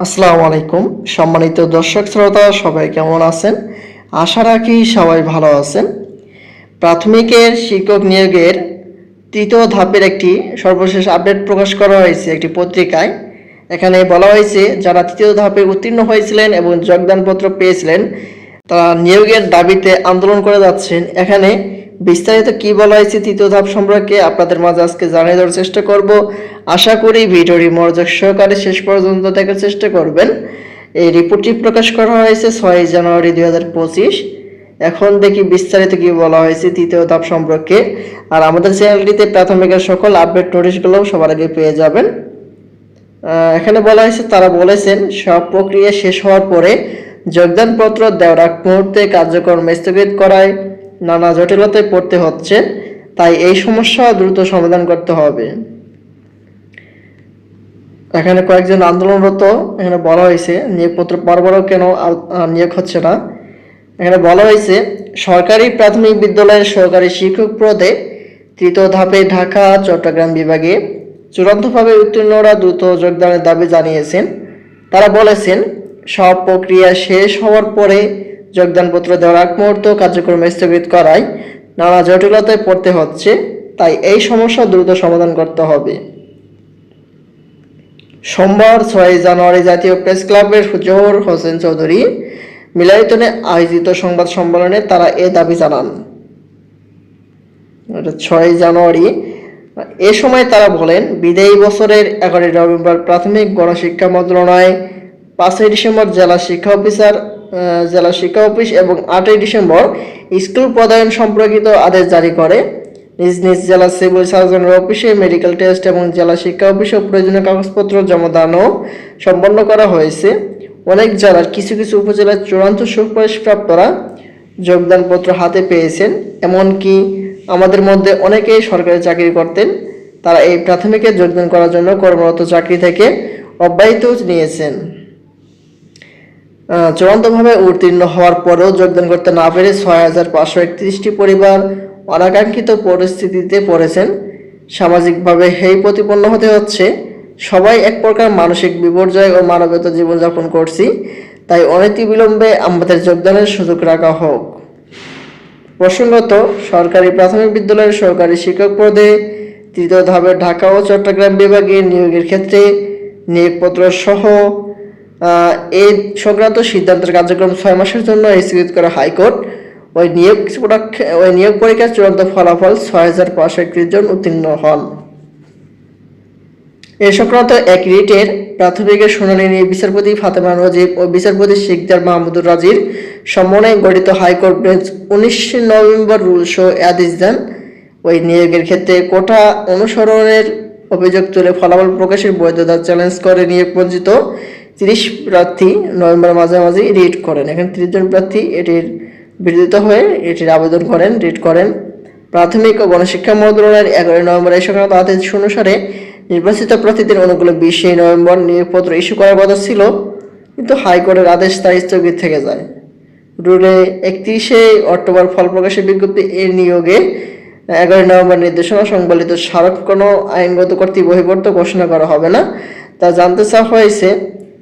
আসসালামু আলাইকুম। সম্মানিত দর্শক শ্রোতা, সবাই কেমন আছেন? আশা রাখি সবাই ভালো আছেন। প্রাথমিকের শিক্ষক নিয়োগের তৃতীয় ধাপের একটি সর্বশেষ আপডেট প্রকাশ করা হয়েছে একটি পত্রিকায়। এখানে বলা হয়েছে, যারা তৃতীয় ধাপে উত্তীর্ণ হয়েছিলেন এবং যোগদানপত্র পেয়েছিলেন, তারা নিয়োগের দাবিতে আন্দোলন করে যাচ্ছেন। এখানে বিস্তারিত কি বলা হয়েছে তৃতীয় ধাপ সম্পর্কে আপনাদের মাঝে আজকে জানিয়ে দেওয়ার চেষ্টা করব। আশা করি ভিডিওটি মনোযোগ সহকারে শেষ পর্যন্ত দেখার চেষ্টা করবেন। এই রিপোর্টটি প্রকাশ করা হয়েছে ছয় জানুয়ারি দুই হাজার পঁচিশ। এখন দেখি বিস্তারিত কি বলা হয়েছে তৃতীয় ধাপ সম্পর্কে। আর আমাদের চ্যানেলটিতে প্রাথমিকের সকল আপডেট নোটিশগুলো সবার আগে পেয়ে যাবেন। এখানে বলা হয়েছে, তারা বলেছেন, সব প্রক্রিয়া শেষ হওয়ার পরে যোগদানপত্র দেওয়ার আগ মুহূর্তে কার্যক্রম স্থগিত করায় নানা জটিলতায় পড়তে হচ্ছে, তাই এই সমস্যা দ্রুত সমাধান করতে হবে। এখানে কয়েকজন আন্দোলনরত এখানে বলা হয়েছে, নিয়োগপত্র পরপরও কেন নিয়োগ হচ্ছে না। এখানে বলা হয়েছে, সরকারি প্রাথমিক বিদ্যালয়ের সহকারী শিক্ষক পদে তৃতীয় ধাপে ঢাকা, চট্টগ্রাম বিভাগে চূড়ান্তভাবে উত্তীর্ণরা দ্রুত যোগদানের দাবি জানিয়েছেন। তারা বলেছেন, সব প্রক্রিয়া শেষ হওয়ার পরে যোগদানপত্র দেওয়ার আগ মুহূর্ত কার্যক্রম স্থগিত করায় নানা জটিলতায় পড়তে হচ্ছে, তাই এই সমস্যা দ্রুত সমাধান করতে হবে। সোমবার ছয় জানুয়ারি জাতীয় প্রেস ক্লাবের জোহর হোসেন চৌধুরী মিলায়তনে আয়োজিত সংবাদ সম্মেলনে তারা এ দাবি জানান। ছয় জানুয়ারি। এ সময় তারা বলেন, বিদায়ী বছরের এগারোই নভেম্বর প্রাথমিক গণশিক্ষা মন্ত্রণালয়, পাঁচই ডিসেম্বর জেলা শিক্ষা অফিসার জেলা শিক্ষা অফিস এবং আটই ডিসেম্বর স্কুল প্রদায়ন সম্পর্কিত আদেশ জারি করে। নিজ নিজ জেলা সিভিল সার্জনের অফিসে মেডিকেল টেস্ট এবং জেলা শিক্ষা অফিসে প্রয়োজনীয় কাগজপত্র জমা দানও সম্পন্ন করা হয়েছে। অনেক জেলার কিছু কিছু উপজেলার চূড়ান্ত সুপারিশপ্রাপ্তরা যোগদানপত্র হাতে পেয়েছেন। এমনকি আমাদের মধ্যে অনেকেই সরকারি চাকরি করতেন। তারা এই প্রাথমিকে যোগদান করার জন্য কর্মরত চাকরি থেকে অব্যাহত নিয়েছেন। চূড়ান্তভাবে উত্তীর্ণ হওয়ার পরেও যোগদান করতে না পেরে ছয় হাজার পাঁচশো একত্রিশটি পরিবার অনাকাঙ্ক্ষিত পরিস্থিতিতে পড়েছেন। সামাজিকভাবে হেই প্রতিপন্ন হতে হচ্ছে। সবাই এক প্রকার মানসিক বিপর্যয় ও মানবত জীবনযাপন করছি। তাই অনতি বিলম্বে আমাদের যোগদানের সুযোগ রাখা হোক। প্রসঙ্গত, সরকারি প্রাথমিক বিদ্যালয়ের সহকারী শিক্ষক পদে তৃতীয় ধাপের ঢাকা ও চট্টগ্রাম বিভাগে নিয়োগের ক্ষেত্রে নিয়োগপত্র সহ এই সংক্রান্ত সিদ্ধান্তের কার্যক্রম ছয় মাসের জন্য স্থগিত করে হাইকোর্ট। ওই নিয়োগ ওই নিয়োগ পরীক্ষার চূড়ান্ত ফলাফল ছয় হাজার পাঁচশো একত্রিশ জন উত্তীর্ণ হন। এ সংক্রান্ত এক রিটের প্রাথমিকের শুনানি নিয়ে বিচারপতি ফাতেমা নজিব ও বিচারপতি শিকদার মাহমুদুর রাজির সমন্বয়ে গঠিত হাইকোর্ট বেঞ্চ উনিশে নভেম্বর রুল শো আদেশ দেন। ওই নিয়োগের ক্ষেত্রে কোটা অনুসরণের অভিযোগ তুলে ফলাফল প্রকাশের বৈধতা চ্যালেঞ্জ করে নিয়োগ বঞ্চিত তিরিশ প্রার্থী নভেম্বর মাঝামাঝি রিট করেন। এখানে জন প্রার্থী এটির বিরোধিতা হয়ে এটির আবেদন করেন রিট করেন। প্রাথমিক ও গণশিক্ষা মন্ত্রণালয়ের এগারোই নভেম্বর এই সংক্রান্ত আদেশ অনুসারে নির্বাচিত প্রার্থীদের অনুকূলে বিশে নভেম্বর নিয়োগপত্র ইস্যু করার কথা ছিল, কিন্তু হাইকোর্টের আদেশ তা স্থগিত থেকে যায়। রুলে একত্রিশে অক্টোবর ফল প্রকাশের বিজ্ঞপ্তি এর নিয়োগে এগারোই নভেম্বর নির্দেশনা সংবলিত স্মারক কোনো আইনগত কর্তৃক বহিবর্ত ঘোষণা করা হবে না। তা জানতে চাওয়া হয়েছে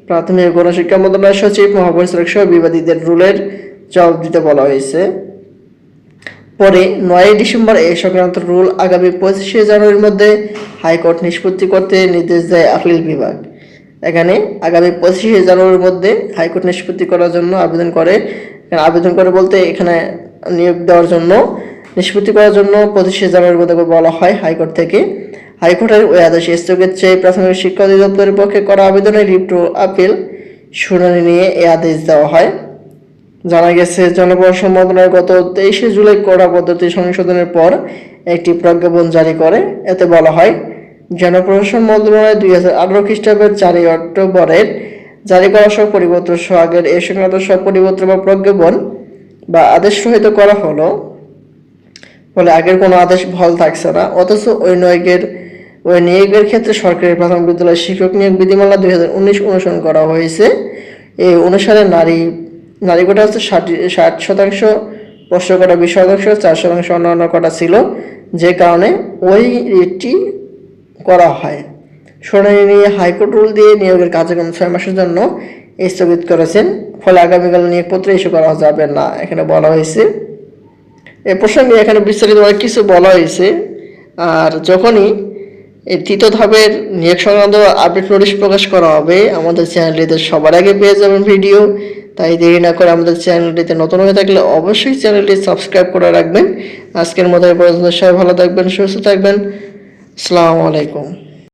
প্রাথমিক গণশিক্ষা মন্ত্রণালয়ের সচিব মহাপরিচালক সহ বিবাদীদের রুলের জবাব দিতে বলা হয়েছে। পরে নয় ডিসেম্বর এই সংক্রান্ত রুল আগামী পঁচিশে জানুয়ারির মধ্যে হাইকোর্ট নিষ্পত্তি করতে নির্দেশ দেয় আপিল বিভাগ। এখানে আগামী পঁচিশে জানুয়ারির মধ্যে হাইকোর্ট নিষ্পত্তি করার জন্য আবেদন করে। আবেদন করে বলতে এখানে নিয়োগ দেওয়ার জন্য, নিষ্পত্তি করার জন্য পঁচিশে জানুয়ারির মধ্যে বলা হয় হাইকোর্ট থেকে। হাইকোর্টের ওই আদেশ স্থগিত চেয়ে প্রাথমিক শিক্ষা অধিদপ্তরের পক্ষে করা আবেদনের রিপ্রো আপিল শুনানি নিয়ে এই আদেশ দেওয়া হয়। জানা গেছে জনপ্রশাসন মন্ত্রণালয় গত তেইশে জুলাই কড়া পদ্ধতি সংশোধনের পর একটি প্রজ্ঞাপন জারি করে। এতে বলা হয়, জনপ্রশাসন মন্ত্রণালয় দুই হাজার আঠারো খ্রিস্টাব্দের চারই অক্টোবরের জারি করা সব পরিবর্তন সহ আগের এই সংক্রান্ত সব পরিবর্তন বা প্রজ্ঞাপন বা আদেশ সহিত করা হলো। ফলে আগের কোনো আদেশ বহাল থাকছে না। অথচ ওই নিয়োগের ওই নিয়োগের ক্ষেত্রে সরকারি প্রাথমিক বিদ্যালয় শিক্ষক নিয়োগ বিধিমালা দুই হাজার উনিশ অনুসরণ করা হয়েছে। এই অনুসারে নারী নারী কোটা হচ্ছে ষাট ষাট শতাংশ পুরুষ কোটা বিশ শতাংশ, চার শতাংশ অন্যান্য কোটা ছিল, যে কারণে ওই রেটটি করা হয়। শুনানি নিয়ে হাইকোর্ট রুল দিয়ে নিয়োগের কার্যক্রম ছয় মাসের জন্য স্থগিত করেছেন। ফলে আগামীকাল নিয়োগপত্র ইস্যু করা যাবে না, এখানে বলা হয়েছে। এ প্রসঙ্গে এখানে বিস্তারিতভাবে কিছু বলা হয়েছে। আর যখনই এই তৃতীয় ধাপের নিয়োগ সংক্রান্ত আপডেট নোটিশ প্রকাশ করা হবে। আমাদের চ্যানেলটিতে সবার আগে পেয়ে যাবেন ভিডিও তাই দেরি না করে আমাদের চ্যানেলটিতে নতুন হয়ে থাকলে অবশ্যই চ্যানেলটি সাবস্ক্রাইব করে রাখবেন। আজকের মতো পর্যন্ত সবাই ভালো থাকবেন, সুস্থ থাকবেন। আসসালামু আলাইকুম।